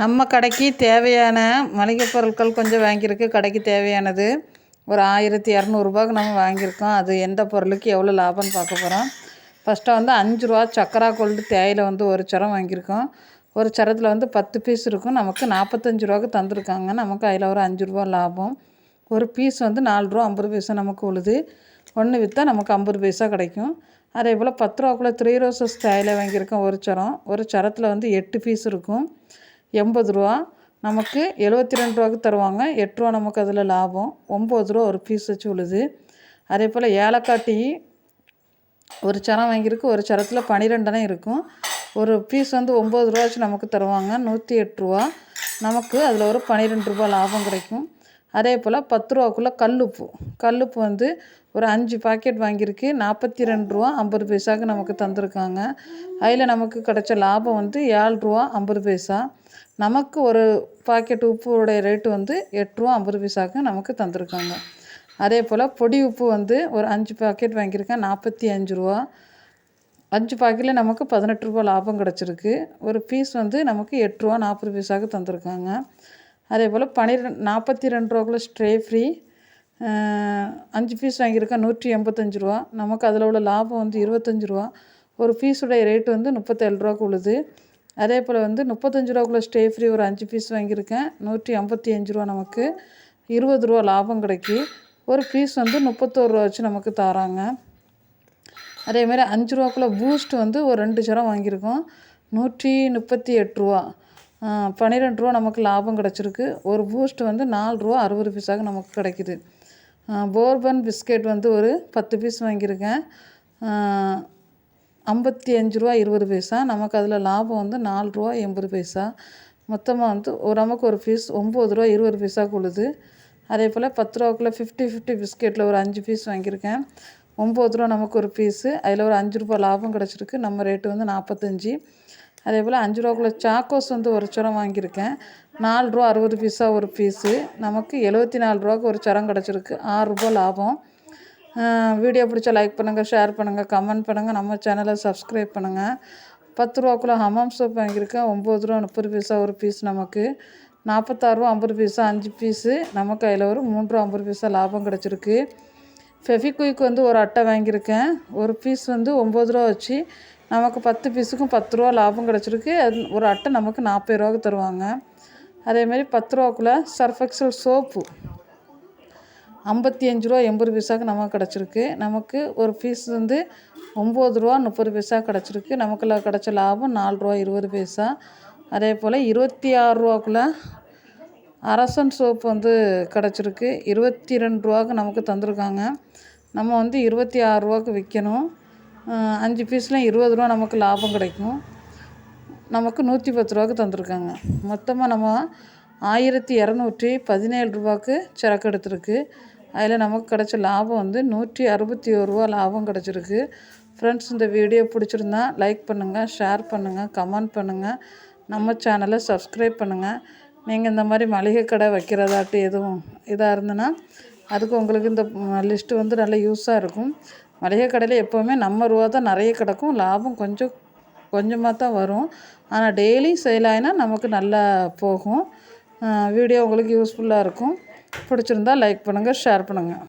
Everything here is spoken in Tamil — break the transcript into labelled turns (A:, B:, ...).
A: நம்ம கடைக்கு தேவையான மளிகை பொருட்கள் கொஞ்சம் வாங்கியிருக்கு. கடைக்கு தேவையானது ஒரு ஆயிரத்தி இரநூறுபாவுக்கு நம்ம வாங்கியிருக்கோம். அது எந்த பொருளுக்கு எவ்வளோ லாபம்னு பார்க்க போகிறோம் ஃபஸ்ட்டு வந்து அஞ்சு ரூபா சக்கரா கொல்டு தேயிலை வந்து ஒரு சரம் வாங்கியிருக்கோம். ஒரு சரத்தில் வந்து பத்து பீஸ் இருக்கும். நமக்கு நாற்பத்தஞ்சு ரூபாவுக்கு தந்திருக்காங்க. நமக்கு அதில் ஒரு அஞ்சு ரூபா லாபம். ஒரு பீஸ் வந்து நாலு ரூபா ஐம்பது பைசா நமக்கு உழுது ஒன்று விற்றா நமக்கு ஐம்பது பைசா கிடைக்கும். அதே போல் பத்து ரூபாக்குள்ளே த்ரீ ரோசஸ் தேயிலை வாங்கியிருக்கோம். ஒரு சரம். ஒரு சரத்தில் வந்து எட்டு பீஸ் இருக்கும். எண்பது ரூபா. நமக்கு எழுபத்தி ரெண்டு ரூபாய்க்கு தருவாங்க. எட்டு ரூபா நமக்கு அதில் லாபம். ஒம்பது ரூபா ஒரு பீஸ் வச்சு உழுது. அதே போல் ஏலக்காய் டீ ஒரு சரம் வாங்கியிருக்கு. ஒரு சரத்தில் பன்னிரெண்டனை இருக்கும். ஒரு பீஸ் வந்து ஒம்பது ரூபா வச்சு நமக்கு தருவாங்க. நூற்றி எட்டு ரூபா. நமக்கு அதில் ஒரு பன்னிரெண்டு ரூபா லாபம் கிடைக்கும். அதே போல் பத்து ரூபாக்குள்ளே கல்லுப்பு. கல்லுப்பு வந்து ஒரு அஞ்சு பாக்கெட் வாங்கியிருக்கு. நாற்பத்தி ரெண்டு ரூபா ஐம்பது பைசாவுக்கு நமக்கு தந்திருக்காங்க. அதில் நமக்கு கிடைச்ச லாபம் வந்து ஏழு ரூபா ஐம்பது பைசா. நமக்கு ஒரு பாக்கெட் உப்புடைய ரேட்டு வந்து எட்டு ரூபா ஐம்பது பைசாவுக்கு நமக்கு தந்திருக்காங்க. அதே போல் பொடி உப்பு வந்து ஒரு அஞ்சு பாக்கெட் வாங்கியிருக்கேன். நாற்பத்தி அஞ்சு ரூபா அஞ்சு பாக்கெட்டில் நமக்கு பதினெட்டு ரூபா லாபம் கிடச்சிருக்கு. ஒரு பீஸ் வந்து நமக்கு எட்டு ரூபா நாற்பது பைசாவுக்கு தந்திருக்காங்க. அதே போல் பன்னிரெண்டு நாற்பத்தி ரெண்டு ரூபாக்குள்ள ஸ்ட்ரே ஃப்ரீ. அஞ்சு பீஸ் வாங்கியிருக்கேன் நூற்றி எண்பத்தஞ்சு ரூபா. நமக்கு அதில் உள்ள லாபம் வந்து இருபத்தஞ்சி ரூபா. ஒரு பீஸுடைய ரேட் வந்து முப்பத்தேழு ரூபாக்கு உள்ளது. அதே போல் வந்து முப்பத்தஞ்சு ரூபாக்குள்ள ஸ்டே ஃப்ரீ ஒரு அஞ்சு பீஸ் வாங்கியிருக்கேன் நூற்றி ஐம்பத்தி அஞ்சு ரூபா நமக்கு. இருபது ரூபா லாபம் கிடைக்கி ஒரு பீஸ் வந்து முப்பத்தோரு ரூபா வச்சு நமக்கு தராங்க. அதேமாதிரி அஞ்சு ரூபாக்குள்ள பூஸ்ட் வந்து ஒரு ரெண்டு சரம் வாங்கியிருக்கோம் நூற்றி முப்பத்தி எட்டு ரூபா. பன்னிரெண்டு ரூபா நமக்கு லாபம் கிடச்சிருக்கு. ஒரு பூஸ்ட் வந்து நாலு ரூபா அறுபது பீஸாக நமக்கு கிடைக்கிது. போர்பன் பிஸ்கெட் வந்து ஒரு பத்து பீஸ் வாங்கியிருக்கேன். ஐம்பத்தி அஞ்சு ரூபா இருபது பைசா. நமக்கு அதில் லாபம் வந்து நாலு ரூபா எண்பது பைசா. மொத்தமாக வந்து ஒரு நமக்கு ஒரு பீஸ் ஒம்பது ரூபா இருபது பைசா உள்ளது. அதே போல் பத்து ரூபாக்குள்ளே ஃபிஃப்டி ஃபிஃப்டி பிஸ்கெட்டில் ஒரு அஞ்சு பீஸ் வாங்கியிருக்கேன். ஒம்பது ரூபா நமக்கு ஒரு பீஸு. அதில் ஒரு அஞ்சு ரூபா லாபம் கிடச்சிருக்கு. நம்ம ரேட்டு வந்து நாற்பத்தஞ்சி. அதே போல் அஞ்சு ரூபாக்குள்ளே சாக்கோஸ் வந்து ஒரு சரம் வாங்கியிருக்கேன். நாலு ரூபா அறுபது பீஸா ஒரு பீஸு. நமக்கு எழுபத்தி நாலு ரூபாக்கு ஒரு சரம் கிடச்சிருக்கு. ஆறுரூபா லாபம். வீடியோ பிடிச்சா லைக் பண்ணுங்கள் ஷேர் பண்ணுங்கள் கமெண்ட் பண்ணுங்கள் நம்ம சேனலை சப்ஸ்கிரைப் பண்ணுங்கள் பத்து ரூபாக்குள்ள ஹமாம் சோப் வாங்கியிருக்கேன். ஒம்பது ரூபா முப்பது பீஸா ஒரு பீஸ் நமக்கு. நாற்பத்தாறுரூவா ஐம்பது பீஸாக அஞ்சு பீஸு. நம்ம கையில் ஒரு மூன்று ரூபா ஐம்பது பீஸா லாபம் கிடச்சிருக்கு. ஃபெஃபிக்விக் வந்து ஒரு அட்டை வாங்கியிருக்கேன். ஒரு பீஸ் வந்து ஒம்பது ரூபா வச்சு நமக்கு பத்து பீஸுக்கும் பத்து ரூபா லாபம் கிடச்சிருக்கு. அது ஒரு அட்டை நமக்கு நாற்பது ரூபாவுக்கு தருவாங்க. அதேமாரி பத்து ரூபாக்குள்ளே சர்ஃபெக்சல் சோப்பு ஐம்பத்தி அஞ்சு ரூபா எண்பது பைசாவுக்கு நமக்கு கிடச்சிருக்கு. நமக்கு ஒரு பீஸ் வந்து ஒம்பது ரூபா முப்பது பைசா கிடச்சிருக்கு. நமக்குள்ள கிடச்ச லாபம் நாலு ரூபா இருபது பைசா. அதே போல் இருபத்தி ஆறு ரூபாக்குள்ள அரசன் சோப்பு வந்து கிடச்சிருக்கு. இருபத்தி ரெண்டு ரூபாக்கு நமக்கு தந்திருக்காங்க. நம்ம வந்து இருபத்தி ஆறு ரூபாக்கு விற்கணும் அஞ்சு பீஸ்லாம் இருபது ரூபா நமக்கு லாபம் கிடைக்கும். நமக்கு நூற்றி பத்து ரூபாய்க்கு தந்திருக்காங்க. மொத்தமாக நம்ம ஆயிரத்தி இரநூற்றி பதினேழு ரூபாய்க்கு சரக்கு எடுத்திருக்கு. அதில் நமக்கு கிடச்ச லாபம் வந்து நூற்றி அறுபத்தி ஒரு ரூபா லாபம் கிடச்சிருக்கு. ஃப்ரெண்ட்ஸ் இந்த வீடியோ பிடிச்சிருந்தா லைக் பண்ணுங்கள் ஷேர் பண்ணுங்கள் கமெண்ட் பண்ணுங்கள் நம்ம சேனலை சப்ஸ்கிரைப் பண்ணுங்கள் நீங்கள் இந்த மாதிரி மளிகை கடை வைக்கிறதாட்டு எதுவும் இதாக இருந்ததுன்னா அதுக்கு உங்களுக்கு இந்த லிஸ்ட்டு வந்து நல்ல யூஸாக இருக்கும். மளிகை கடையில் எப்போவுமே நம்ம ரூபா தான் நிறைய கிடக்கும். லாபம் கொஞ்சம் கொஞ்சமாக தான் வரும். ஆனால் டெய்லி சேல் ஆகினா நமக்கு நல்லா போகும். வீடியோ உங்களுக்கு யூஸ்ஃபுல்லாக இருக்கும். பிடிச்சிருந்தா லைக் பண்ணுங்கள் ஷேர் பண்ணுங்கள்